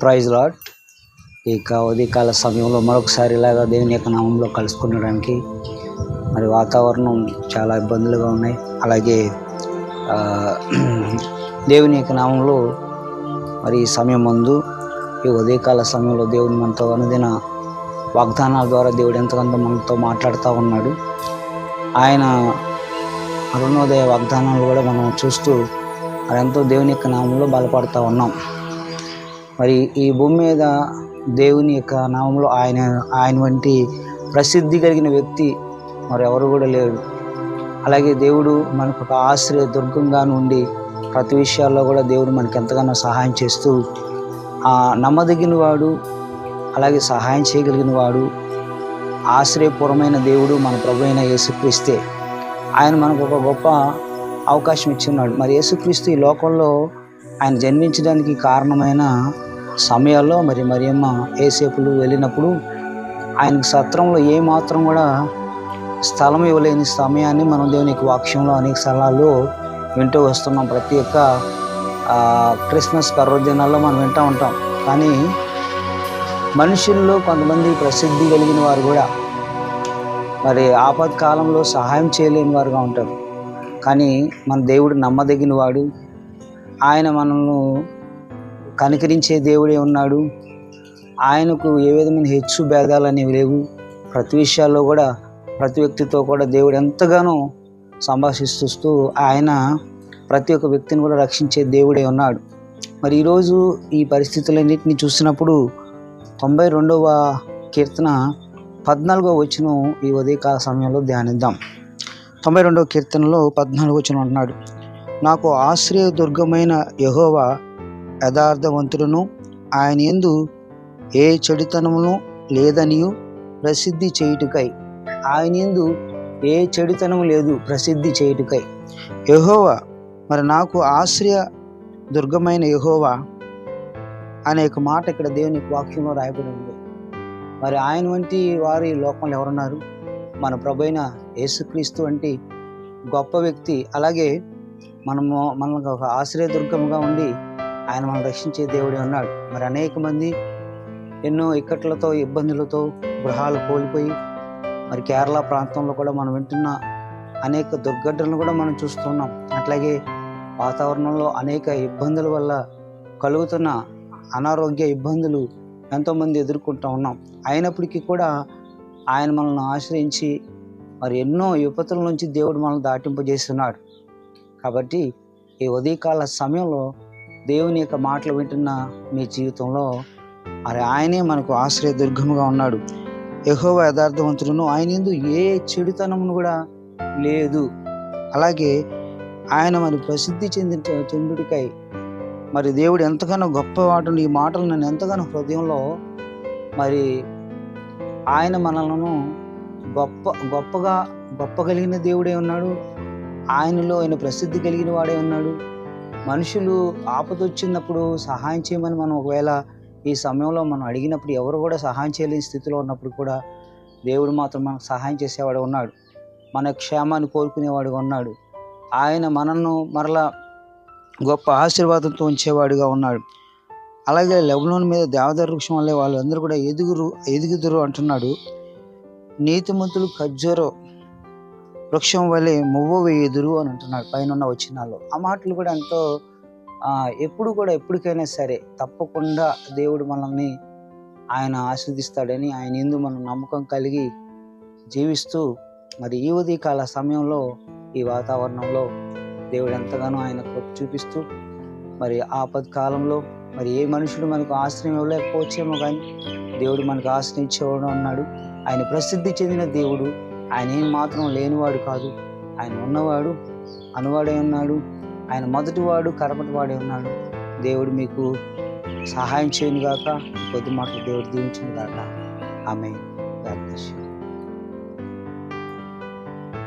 Praise lot ఇక ఉదయకాల సమయంలో మరొకసారి ఇలాగా దేవుని యొక్క నామంలో కలుసుకునడానికి మరి వాతావరణం చాలా ఇబ్బందులుగా ఉన్నాయి. అలాగే దేవుని యొక్క నామంలో మరి ఈ సమయం ముందు ఈ ఉదయకాల సమయంలో దేవుని మనతో అనుదిన వాగ్దానాల ద్వారా దేవుడు ఎంతకంత మనతో మాట్లాడుతూ ఉన్నాడు. ఆయన అరుణోదయ వాగ్దానాలు కూడా మనం చూస్తూ మరి ఎంతో దేవుని యొక్క నామంలో బలపడుతూ ఉన్నాం. మరి ఈ భూమి మీద దేవుని యొక్క నామంలో ఆయన ఆయన వంటి ప్రసిద్ధి కలిగిన వ్యక్తి మరి ఎవరు కూడా లేరు. అలాగే దేవుడు మనకు ఒక ఆశ్రయ దుర్గంగా ఉండి ప్రతి విషయాల్లో కూడా దేవుడు మనకి ఎంతగానో సహాయం చేస్తూ ఆ నమ్మదగిన వాడు అలాగే సహాయం చేయగలిగిన వాడు ఆశ్రయపూర్వమైన దేవుడు మన ప్రభు అయిన యేసుక్రీస్తే. ఆయన మనకు ఒక గొప్ప అవకాశం ఇచ్చి ఉన్నాడు. మరి యేసుక్రీస్తు ఈ లోకంలో ఆయన జన్మించడానికి కారణమైన సమయాల్లో మరి మరియమ్మ ఏసేపులు వెళ్ళినప్పుడు ఆయనకు సత్రంలో ఏమాత్రం కూడా స్థలం ఇవ్వలేని సమయాన్ని మనం దేవునికి వాక్యంలో అనేక స్థలాల్లో వింటూ వస్తున్నాం. ప్రతి ఒక్క క్రిస్మస్ పర్వదినాల్లో మనం వింటూ ఉంటాం. కానీ మనుషుల్లో కొంతమంది ప్రసిద్ధి కలిగిన వారు కూడా మరి ఆపత్కాలంలో సహాయం చేయలేని వారుగా ఉంటారు. కానీ మన దేవుడు నమ్మదగిన వాడు ఆయన మనల్ని కనికరించే దేవుడే ఉన్నాడు. ఆయనకు ఏ విధమైన హెచ్చు భేదాలు అనేవి లేవు. ప్రతి విషయాల్లో కూడా ప్రతి వ్యక్తితో కూడా దేవుడు ఎంతగానో సంభాషిస్తూ ఆయన ప్రతి ఒక్క వ్యక్తిని కూడా రక్షించే దేవుడే ఉన్నాడు. మరి ఈరోజు ఈ పరిస్థితులన్నింటినీ చూసినప్పుడు తొంభై రెండవ కీర్తన పద్నాలుగో వచ్చిన ఈ ఉదయకాల సమయంలో ధ్యానిద్దాం. తొంభై రెండవ కీర్తనలో పద్నాలుగు వచ్చిన అంటున్నాడు. నాకు ఆశ్రయ దుర్గమైన యహోవా యథార్థవంతులను ఆయన ఎందు ఏ చెడుతనమును లేదనియు ప్రసిద్ధి చేయుటకై. ఆయన ఎందు ఏ చెడుతనము లేదు ప్రసిద్ధి చేయుటకై. యహోవా మరి నాకు ఆశ్రయ దుర్గమైన యహోవా అనే ఒక మాట ఇక్కడ దేవుని వాక్యంలో రాయబడి ఉంది. మరి ఆయన వంటి వారి లోకంలో ఎవరున్నారు? మన ప్రభు అయిన యేసుక్రీస్తు వంటి గొప్ప వ్యక్తి. అలాగే మనము మనకు ఒక ఆశ్రయదుర్గముగా ఉండి ఆయన మనం రక్షించే దేవుడే ఉన్నాడు. మరి అనేక మంది ఎన్నో ఇక్కట్లతో ఇబ్బందులతో గృహాలు కోల్పోయి మరి కేరళ ప్రాంతంలో కూడా మనం వింటున్న అనేక దుర్ఘటనలు కూడా మనం చూస్తున్నాం అట్లాగే వాతావరణంలో అనేక ఇబ్బందుల వల్ల కలుగుతున్న అనారోగ్య ఇబ్బందులు ఎంతోమంది ఎదుర్కొంటూ ఉన్నాం. అయినప్పటికీ కూడా ఆయన మనల్ని ఆశ్రయించి మరి ఎన్నో విపత్తుల నుంచి దేవుడు మనల్ని దాటింపజేస్తున్నాడు. కాబట్టి ఈ ఉదయకాల సమయంలో దేవుని యొక్క మాటలు వింటున్న మీ జీవితంలో మరి ఆయనే మనకు ఆశ్రయ దుర్గముగా ఉన్నాడు. యహోవ యథార్థవంతుడును ఆయన ఎందు ఏ చెడుతనమును కూడా లేదు. అలాగే ఆయన మరి ప్రసిద్ధి చెంది చెందుడికై మరి దేవుడు ఎంతగానో గొప్పవాడు ఈ మాటలు నన్ను ఎంతగానో హృదయంలో మరి ఆయన మనలను గొప్ప గొప్పగా గొప్ప కలిగిన దేవుడే ఉన్నాడు. ఆయనలో ఆయన ప్రసిద్ధి కలిగిన వాడే ఉన్నాడు. మనుషులు ఆపద వచ్చినప్పుడు సహాయం చేయమని మనం ఒకవేళ ఈ సమయంలో మనం అడిగినప్పుడు ఎవరు కూడా సహాయం చేయలేని స్థితిలో ఉన్నప్పుడు కూడా దేవుడు మాత్రం మనకు సహాయం చేసేవాడు ఉన్నాడు. మన క్షేమాన్ని కోరుకునేవాడుగా ఉన్నాడు. ఆయన మనల్ని మరలా గొప్ప ఆశీర్వాదంతో ఉంచేవాడుగా ఉన్నాడు. అలాగే లెబనోన్ మీద దేవదారు వృక్షం వల్లే వాళ్ళందరూ కూడా ఎదుగురు ఎదుగుదురు అంటున్నాడు. నీతిమంతులు ఖర్జూరో వృక్షం వలె మువ్వ వేయుదురు అని అంటున్నాడు పైన ఉన్న ఆ మాటలు కూడా ఎంతో ఎప్పుడు కూడా ఎప్పటికైనా సరే తప్పకుండా దేవుడు మనల్ని ఆయన ఆస్వాదిస్తాడని ఆయన ఎందు మనం నమ్మకం కలిగి జీవిస్తూ మరి ఈ ఉదయకాల సమయంలో ఈ వాతావరణంలో దేవుడు ఎంతగానో ఆయన కృప చూపిస్తూ మరి ఆపద కాలంలో మరి ఏ మనుషుడు మనకు ఆశ్రయం ఇవ్వలేకపోవచ్చేమో కానీ దేవుడు మనకు ఆశ్రయించేవాడు అన్నాడు ఆయన ప్రసిద్ధి చెందిన దేవుడు ఆయన ఏం మాత్రం లేనివాడు కాదు. ఆయన ఉన్నవాడు అనువాడే ఉన్నాడు. ఆయన మొదటివాడు కరపటివాడే ఉన్నాడు. దేవుడు మీకు సహాయం చేయను గాక కొద్ది మాటలు దేవుడు దీవించను గాక ఆమె